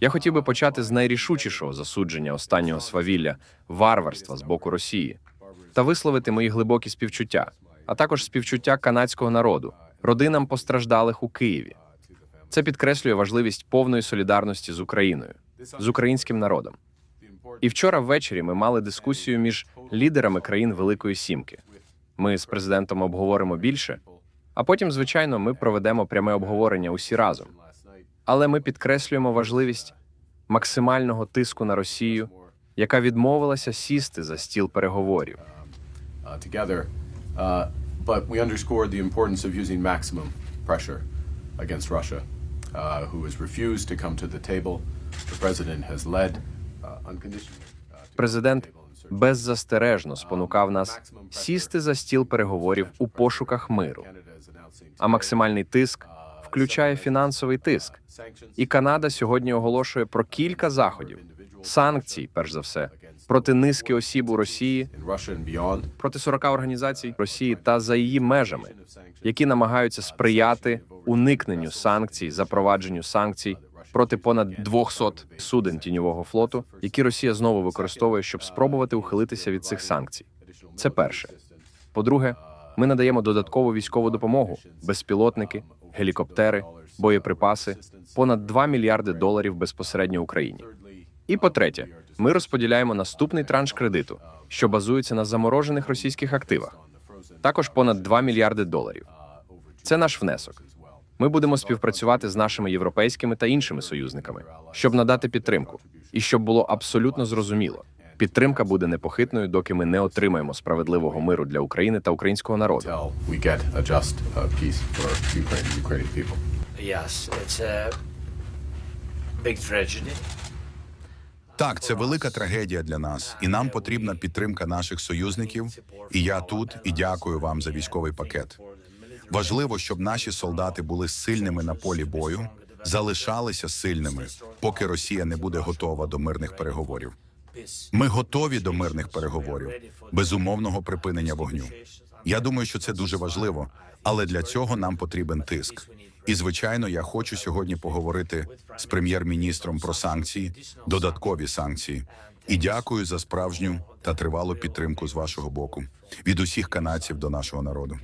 Я хотів би почати з найрішучішого засудження останнього свавілля варварства з боку Росії та висловити мої глибокі співчуття, а також співчуття канадського народу, родинам постраждалих у Києві. Це підкреслює важливість повної солідарності з Україною, з українським народом. І вчора ввечері ми мали дискусію між лідерами країн Великої Сімки. Ми з президентом обговоримо більше, а потім, звичайно, ми проведемо пряме обговорення усі разом. Але ми підкреслюємо важливість максимального тиску на Росію, яка відмовилася сісти за стіл переговорів. uh, uh, but we underscored the importance of using maximum pressure against Russia, uh, who has refused to come to the table. The president has led uh, unconditionally. uh, to Президент беззастережно спонукав нас сісти за стіл переговорів у пошуках миру. А максимальний тиск включає фінансовий тиск. І Канада сьогодні оголошує про кілька заходів санкцій, перш за все, проти низки осіб у Росії, проти 40 організацій Росії та за її межами, які намагаються сприяти уникненню санкцій, запровадженню санкцій проти понад 200 суден тіньового флоту, які Росія знову використовує, щоб спробувати ухилитися від цих санкцій. Це перше. По-друге, ми надаємо додаткову військову допомогу: безпілотники, гелікоптери, боєприпаси, понад 2 мільярди доларів безпосередньо Україні. І по-третє, ми розподіляємо наступний транш кредиту, що базується на заморожених російських активах, також понад 2 мільярди доларів. Це наш внесок. Ми будемо співпрацювати з нашими європейськими та іншими союзниками, щоб надати підтримку, і щоб було абсолютно зрозуміло. Підтримка буде непохитною, доки ми не отримаємо справедливого миру для України та українського народу. Uh. Так, це велика трагедія для нас, і нам потрібна підтримка наших союзників. І я тут і дякую вам за військовий пакет. Важливо, щоб наші солдати були сильними на полі бою, залишалися сильними, поки Росія не буде готова до мирних переговорів. Ми готові до мирних переговорів, безумовного припинення вогню. Я думаю, що це дуже важливо, але для цього нам потрібен тиск. І звичайно, я хочу сьогодні поговорити з прем'єр-міністром про санкції, додаткові санкції. І дякую за справжню та тривалу підтримку з вашого боку від усіх канадців до нашого народу.